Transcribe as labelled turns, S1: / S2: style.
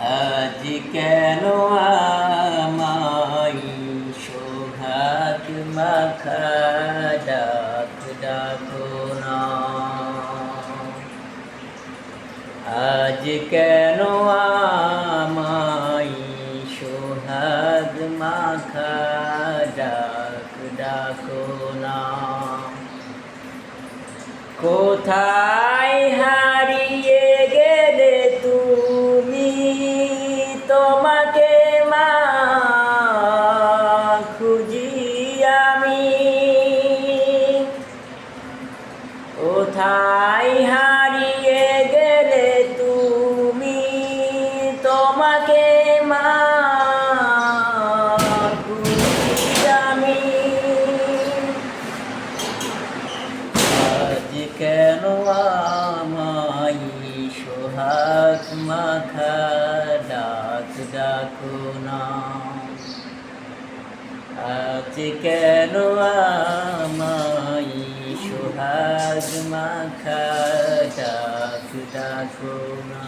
S1: আজ কেন আমায় সোহাগ মাখা ডাক ডাকো না? আজ কেন আমায় সোহাগ মাখা ডাক ডাকো না? কোথায় হারিয়ে কোথায় হারিয়ে গেলে তুমি তোমাকে মা আমি আজ কেন আমায় সোহাগ মাখা ডাক ডাকো না? আজ কেন আমায় সোহাগ মাখা ডাক ডাকো না